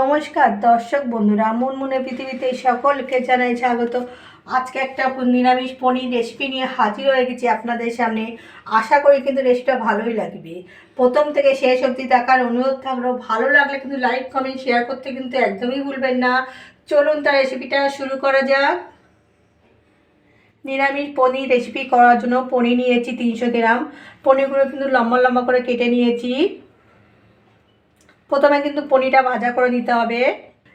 নমস্কার, দর্শক বন্ধুরা, মন মনে পৃথিবীতে সকলকে জানাই স্বাগত। আজকে একটা নিরামিষ পনির রেসিপি নিয়ে হাজির হয়ে গেছি আপনাদের সামনে। আশা করি কিন্তু রেসিপিটা ভালোই লাগবে। প্রথম থেকে শেষ অবধি দেখার অনুরোধ থাকল, ভালো লাগলে কিন্তু লাইক কমেন্ট শেয়ার করতে কিন্তু একদমই ভুলবেন না। চলুন তার রেসিপিটা শুরু করা যাক। নিরামিষ পনির রেসিপি করার জন্য পনির নিয়েছি তিনশো গ্রাম। পনিরগুলো কিন্তু লম্বা লম্বা করে কেটে নিয়েছি। প্রথমে কিন্তু পনিরটা ভাজা করে নিতে হবে।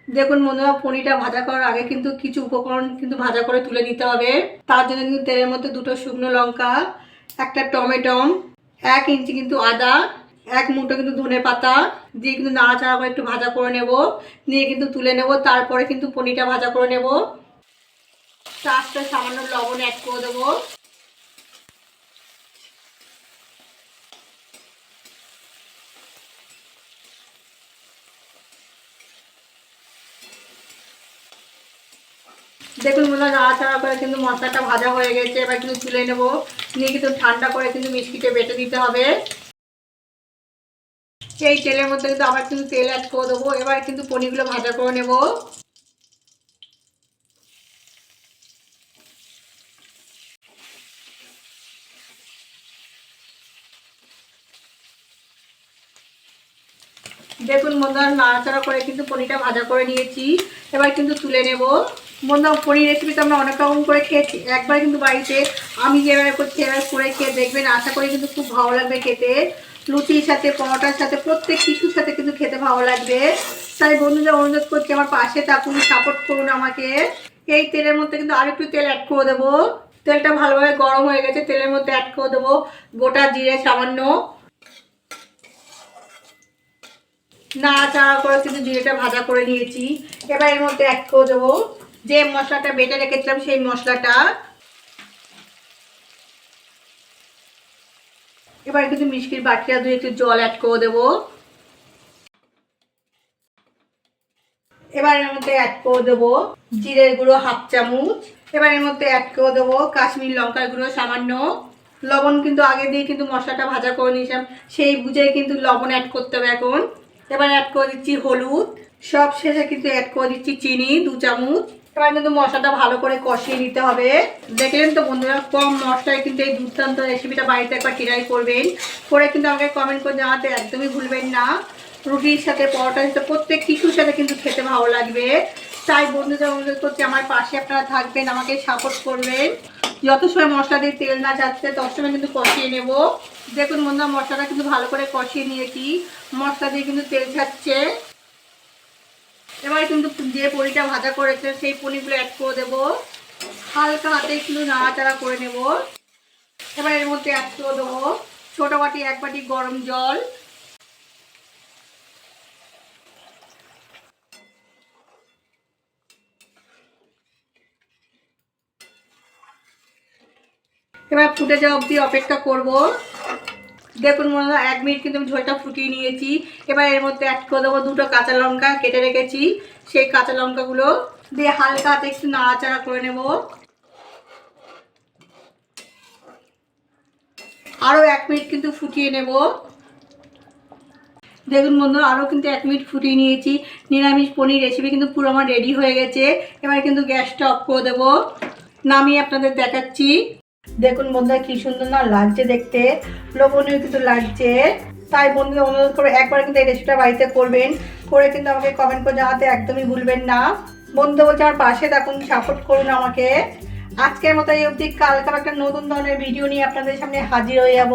দেখুন বন্ধুরা, পনিরটা ভাজা করার আগে কিন্তু কিছু উপকরণ কিন্তু ভাজা করে তুলে নিতে হবে। তার জন্য কিন্তু তেলের মধ্যে দুটো শুকনো লঙ্কা, একটা টমেটো, এক ইঞ্চি কিন্তু আদা, এক মুঠো কিন্তু ধনে পাতা দিয়ে কিন্তু নাড়াচাড়া করে একটু ভাজা করে নেব। নিয়ে কিন্তু তুলে নেব, তারপরে কিন্তু পনিরটা ভাজা করে নেব। চারটা সামান্য লবণ অ্যাড করে দেবো। দেখুন মনে নাড়াচাড়া করে কিন্তু মশলাটা ভাজা হয়ে গেছে, এবার কিন্তু তুলে নেব। নিয়ে কিন্তু ঠান্ডা করে কিন্তু মিষ্টিতে বেটে দিতে হবে। এই তেলের মধ্যে কিন্তু আবার কিন্তু তেল অ্যাড করে দেবো। এবার কিন্তু পনিরগুলো ভাজা করে নেব। দেখুন বন্ধুরা, নাড়াচাড়া করে কিন্তু পনিরটা ভাজা করে নিয়েছি। এবার কিন্তু তুলে নেব। বন্ধুরা পনির রেসিপি তো আমরা অনেক রকম করে খেয়েছি। একবার কিন্তু বাড়িতে আমি যেভাবে করছি এবার করে খেয়ে দেখবেন। আশা করি কিন্তু খুব ভালো লাগবে খেতে। লুচির সাথে, পরোটার সাথে, প্রত্যেক কিছুর সাথে কিন্তু খেতে ভালো লাগবে। তাই বন্ধুদের অনুরোধ করছি, আমার পাশে থাকুন সাপোর্ট করুন আমাকে। এই তেলের মধ্যে কিন্তু আর একটু তেল অ্যাড করে দেবো। তেলটা ভালোভাবে গরম হয়ে গেছে, তেলের মধ্যে অ্যাড করে দেবো। গোটা জিরে সামান্য। না নাড়াচাড়া করে কিন্তু জিরেটা ভাজা করে নিয়েছি। এবার এর মধ্যে অ্যাড করে দেবো। যে মশলাটা বেটে রেখেছিলাম, সেই মশলাটা। এবার কিন্তু মিষ্টির বাটিটা দিয়ে একটু জল অ্যাড করে দেবো। এবার এর মধ্যে অ্যাড করে দেবো জিরের গুঁড়ো হাফ চামচ। এবার এর মধ্যে অ্যাড করে দেবো কাশ্মীর লঙ্কার গুঁড়ো সামান্য। লবণ কিন্তু আগে দিয়ে কিন্তু মশলাটা ভাজা করে নিয়েছিলাম, সেই বুঝে কিন্তু লবণ অ্যাড করতে হবে এখন। এবার অ্যাড করে দিচ্ছি হলুদ। সব শেষে কিন্তু অ্যাড করে দিচ্ছি চিনি, দু চামচ। এবার কিন্তু মশলাটা ভালো করে কষিয়ে নিতে হবে। দেখলেন তো বন্ধুরা, কম মশলায় কিন্তু এই দুর্দান্ত রেসিপিটা বাড়িতে একবার ট্রাই করবেন। করে কিন্তু আমাকে কমেন্ট করে জানাতে একদমই ভুলবেন না। রুটির সাথে, পরোটার সাথে, প্রত্যেক কিছুর সাথে কিন্তু খেতে ভালো লাগবে। তাই বন্ধুদের অনুরোধ করছি, আমার পাশে আপনারা থাকবেন, আমাকে সাপোর্ট করবেন। যত সময় মশলা দিয়ে তেল না যাচ্ছে, তত সময় কিন্তু কষিয়ে নেব। দেখুন বন্ধুরা, মশলাটা কিন্তু ভালো করে কষিয়ে নিয়েছি। মশলা দিয়ে কিন্তু তেল ছাড়ছে। এবার কিন্তু যে পনিরটা ভাজা করেছে, সেই পনিরগুলো অ্যাড করে দেবো। হালকা হাতে একটু নাড়াচাড়া করে নেব। এবার এর মধ্যে অ্যাড করে দেবো ছোটো বাটি, এক বাটি গরম জল। এবার ফুটে যাওয়া অবধি অপেক্ষা করব। দেখুন মনে হয় এক মিনিট কিন্তু আমি ঝোলটা ফুটিয়ে নিয়েছি। এবার এর মধ্যে অ্যাড করে দেবো দুটো কাঁচা লঙ্কা কেটে রেখেছি। সেই কাঁচা লঙ্কাগুলো দিয়ে হালকা হাতে একটু নাড়াচাড়া করে নেব। আরও এক মিনিট কিন্তু ফুটিয়ে নেব। দেখুন বন্ধু আরও কিন্তু এক মিনিট ফুটিয়ে নিয়েছি। নিরামিষ পনির রেসিপি কিন্তু পুরো আমার রেডি হয়ে গেছে। এবার কিন্তু গ্যাসটা অফ করে দেবো। নামিয়ে আপনাদের দেখাচ্ছি। দেখুন বন্ধুরা, কি সুন্দর না লাগছে দেখতে। লোভনীয় কিন্তু লাগছে। তাই বন্ধুদের অনুরোধ করে একবার কিন্তু এই রেসিপিটা বাড়িতে করবেন। করে কিন্তু আমাকে কমেন্ট করে জানাতে একদমই ভুলবেন না। বন্ধু বলছে, আমার পাশে দেখুন সাপোর্ট করুন আমাকে। আজকের মতো এই অবধি, কালকে একটা নতুন ধরনের ভিডিও নিয়ে আপনাদের সামনে হাজির হয়ে যাব।